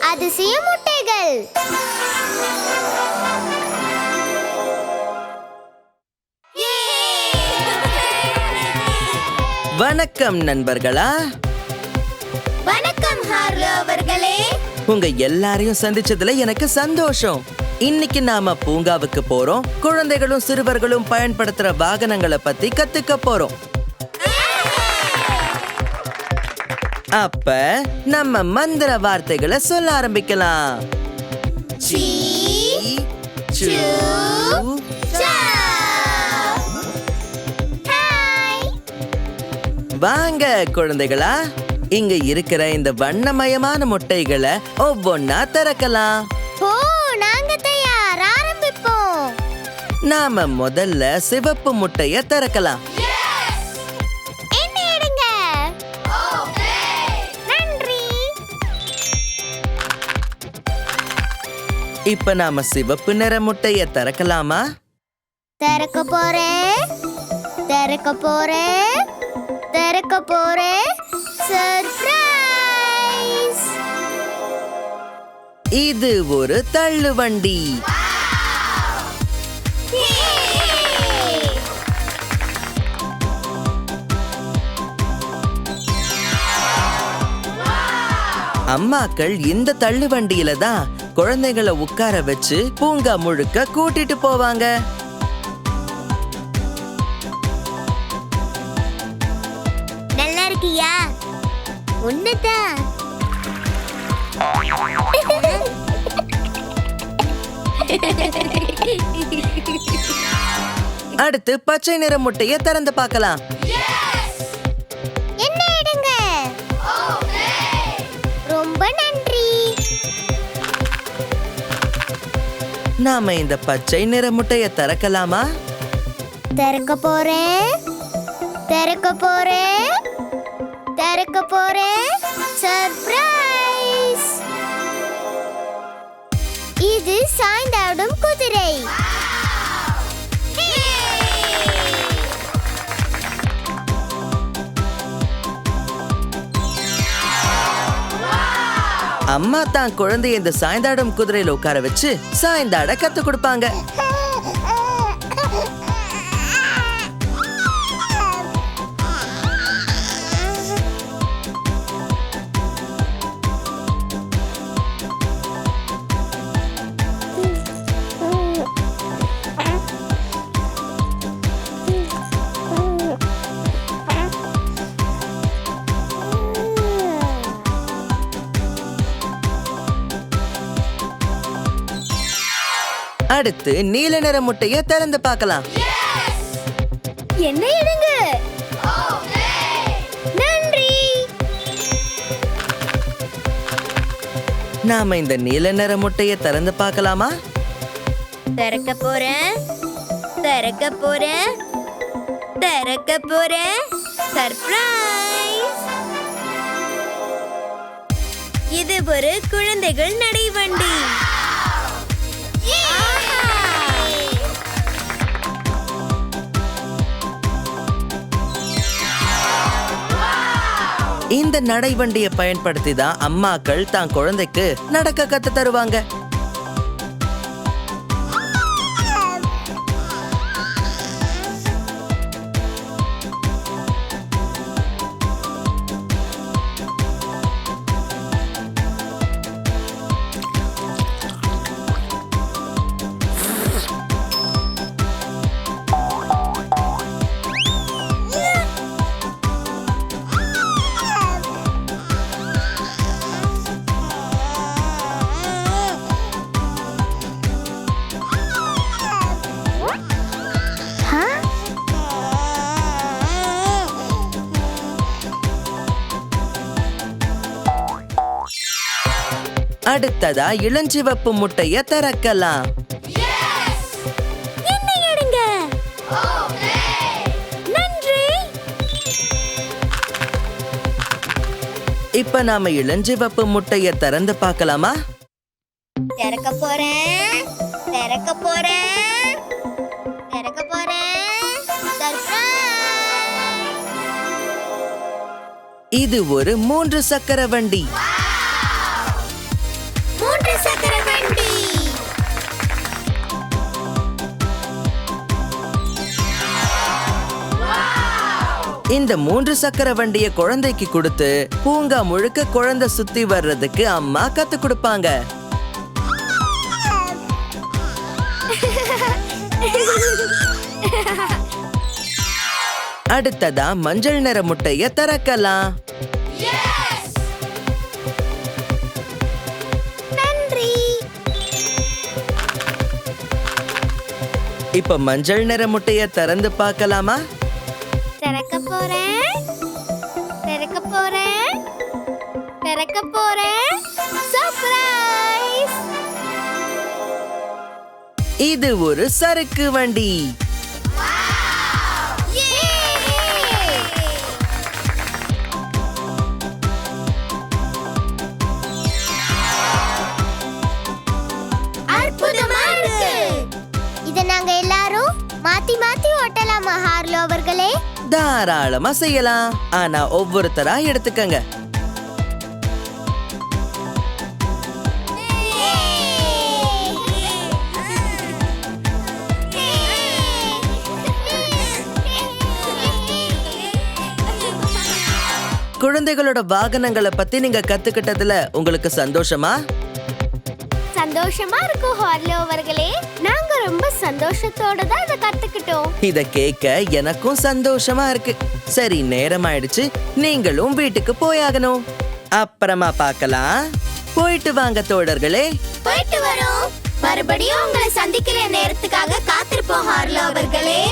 அதிசய முட்டைகள். வணக்கம் நண்பர்களா. வணக்கம் ஹார்லோ அவர்களே. உங்க எல்லாரையும் சந்திச்சதுல எனக்கு சந்தோஷம். இன்னைக்கு நாம பூங்காவுக்கு போறோம். குழந்தைகளும் சிறுவர்களும் பயன்படுத்துற வாகனங்களை பத்தி கத்துக்க போறோம். அப்ப நம்ம மந்திர வார்த்தைகளை சொல்ல ஆரம்பிக்கலாம். வாங்க குழந்தைகளா. இங்க இருக்கிற இந்த வண்ணமயமான முட்டைகளை ஒவ்வொன்னா திறக்கலாம். நாம முதல்ல சிவப்பு முட்டைய திறக்கலாம். இப்ப நாம சிவப்பு நிற முட்டைய திறக்கலாமா? திறக்க போறேன் திறக்க போறேன் திறக்க போறேன் சர்ப்ரைஸ் இது ஒரு தள்ளுவண்டி அம்மாக்கள் இந்த தள்ளுவண்டியில தான் குழந்தைகளை உட்கார வச்சு பூங்கா முழுக்க கூட்டிட்டு போவாங்க. நல்லா இருக்கியா? ஒண்ணுதான் அடுத்து பச்சை நிற முட்டைய திறந்து பார்க்கலாம். நாம இந்த பச்சை நிற முட்டைய திறக்கலாமா? திறக்க போறேன் திறக்க போறேன் திறக்க போறேன் சர்ப்ரைஸ் இது சாய்ந்தாடும் குதிரை. அம்மா தான் குழந்தைய இந்த சாய்ந்தாடும் குதிரையில உட்கார வச்சு சாய்ந்தாட கத்து கொடுப்பாங்க. அடுத்து நீல நிற முட்டைய திறந்து பார்க்கலாம். என்ன எடுங்க நன்றி. நாம இந்த நீல நிற முட்டைய திறந்து பார்க்கலாமா? திறக்க போறேன் திறக்க போறேன் திறக்க போறேன் சர்ப்ரைஸ் இது ஒரு குழந்தைகள் நடைவண்டி. இந்த நடைவண்டியை பயன்படுத்தி தான் அம்மாக்கள் தான் குழந்தைக்கு நடக்க கத்து தருவாங்க. அடுத்ததா இளஞ்சிவப்பு முட்டைய திறக்கலாம். இப்ப நாம இளஞ்சிவப்பு முட்டைய திறந்து பார்க்கலாமா? திறக்க போறேன். திறக்க போறேன். திறக்க போறேன். இது ஒரு மூன்று சக்கர வண்டி. இந்த மூன்று சக்கர வண்டிய குழந்தைக்கு கொடுத்து பூங்கா முழுக்க குழந்தை சுத்தி வர்றதுக்கு அம்மா கத்து கொடுப்பாங்க. அடுத்ததா மஞ்சள் நிற முட்டைய திறக்கலாம். இப்ப மஞ்சள் நிற முட்டைய திறந்து பார்க்கலாமா? பிறக்க போறேன். பிறக்க போறேன். சர்ப்ரைஸ் இது ஒரு சறுக்கு வண்டி. தாராளமா செய்யலாம். ஆனா ஒவ்வொருத்தரா எடுத்துக்கங்க. குழந்தைகளோட வாகனங்களை பத்தி நீங்க கத்துக்கிட்டதுல உங்களுக்கு சந்தோஷமா? சந்தோஷமா இருக்கும் ஹார்லோ அவர்களே. நாங்க ரொம்ப சந்தோஷத்தோட தான் இதை கத்துக்கிட்டோம். இத கேட்க எனக்கும் சந்தோஷமா இருக்கு. சரி நேரம் ஆயிடுச்சு நீங்களும் வீட்டுக்கு போயாகணும். அப்புறமா பார்க்கலாம். போயிட்டு வாங்க தோழர்களே. போயிட்டு வரோம். மறுபடியும் உங்களை சந்திக்கிற நேரத்துக்காக காத்திருப்போம் ஹார்லோ அவர்களே.